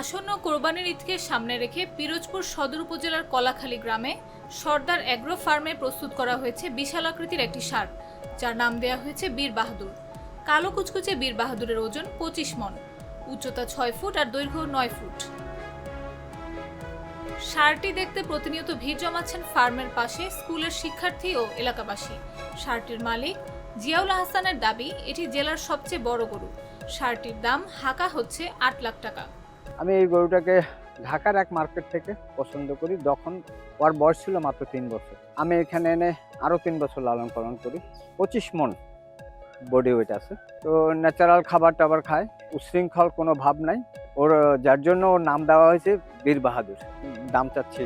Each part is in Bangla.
আসন্ন কোরবানির ঈদকে সামনে রেখে পিরোজপুর সদর উপজেলার কলাখালী গ্রামে সর্দার অ্যাগ্রো ফার্মে প্রস্তুত করা হয়েছে বিশাল আকৃতির একটি সার, যার নাম দেওয়া হয়েছে বীর বাহাদুর। কালো কুচকুচে বীর বাহাদুরের ওজন পঁচিশ মন, উচ্চতা ছয় ফুট আর দৈর্ঘ্য নয় ফুট। সারটি দেখতে প্রতিনিয়ত ভিড় জমাচ্ছেন ফার্মের পাশে স্কুলের শিক্ষার্থী ও এলাকাবাসী। সারটির মালিক জিয়াউল হাসানের দাবি, এটি জেলার সবচেয়ে বড় গরু। সারটির দাম হাঁকা হচ্ছে আট লাখ টাকা। আমি এই গরুটাকে ঢাকার এক মার্কেট থেকে পছন্দ করি তখন ওর বয়স ছিল মাত্র তিন বছর। আমি এখানে এনে আরও তিন বছর লালন পালন করি। পঁচিশ মন বডি ওয়েট আছে। তো ন্যাচারাল খাবার টাবার খায় উশৃঙ্খল কোনো ভাব নাই। ওর, যার জন্য ওর নাম দেওয়া হয়েছে বীর বাহাদুর। দাম চাচ্ছি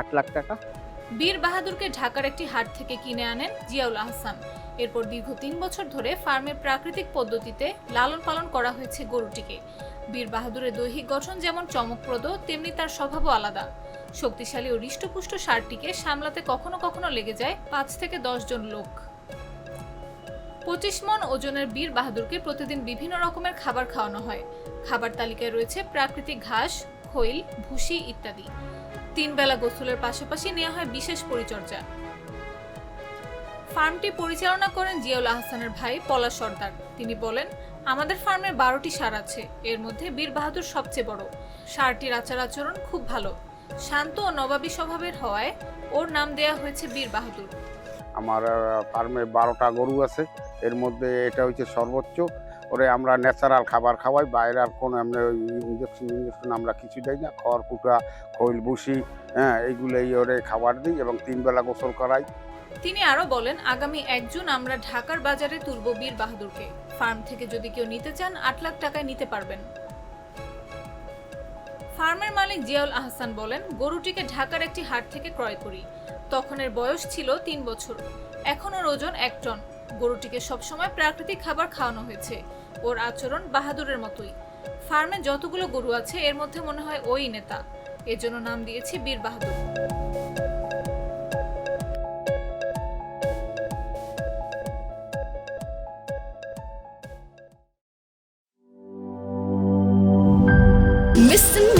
আট লাখ টাকা। বীর বাহাদুরকে ঢাকার একটি হাট থেকে কিনে আনেন জিয়াউল আহসান। এরপর দীর্ঘ তিন বছর ধরে ফার্মে প্রাকৃতিক পদ্ধতিতে লালন পালন করা হয়েছে গরুটিকে। বীর বাহাদুরের দৈহিক গঠন যেমন চমকপ্রদ, তেমনি তার স্বভাবও আলাদা। শক্তিশালী ও হৃষ্টপুষ্ট সারটিকে সামলাতে কখনো কখনো লেগে যায় পাঁচ থেকে দশ জন লোক। পঁচিশ মন ওজনের বীর বাহাদুরকে প্রতিদিন বিভিন্ন রকমের খাবার খাওয়ানো হয়। খাবার তালিকায় রয়েছে প্রাকৃতিক ঘাস, খৈল, ভুসি ইত্যাদি। তিন বেলা গোসলের পাশাপাশি নেওয়া হয় বিশেষ পরিচর্যা। ফার্মটি পরিচালনা করেন জিয়াউল আহসানের ভাই পলা সর্দার। তিনি বলেন, আমাদের ফার্মে বারোটি সার আছে, এর মধ্যে বীর বাহাদুর সবচেয়ে বড়। সারটির আচার আচরণ খুব ভালো। শান্ত ও নবাবী স্বভাবের হওয়ায় ওর নাম দেয়া হয়েছে বীর বাহাদুর। আমার ফার্মে বারোটা গরু আছে, এর মধ্যে এটা হচ্ছে সর্বোচ্চ। ওরে আমরা ন্যাচারাল খাবার খাওয়াই, বাইরে আর কোনো আমরা ইঞ্জেকশন ইঞ্জেকশন আমরা কিছু দেই না। খড় কুটা খৈল ভুসি হ্যাঁ এইগুলোই ওরে খাবার দিই এবং তিনবেলা গোসল করাই। তিনি আরও বলেন, আগামী এক জুন আমরা ঢাকার বাজারে তুলব বীর বাহাদুরকে। ফার্ম থেকে যদি কেউ নিতে চান, আট লাখ টাকায় নিতে পারবেন। ফার্মের মালিক জিয়াউল আহসান বলেন, গরুটিকে ঢাকার একটি হাট থেকে ক্রয় করি। তখন এর বয়স ছিল তিন বছর। এখন ওর ওজন এক টন। গরুটিকে সবসময় প্রাকৃতিক খাবার খাওয়ানো হয়েছে। ওর আচরণ বাহাদুরের মতোই। ফার্মে যতগুলো গরু আছে, এর মধ্যে মনে হয় ওই নেতা। এজন্য নাম দিয়েছি বীর বাহাদুর। Mr.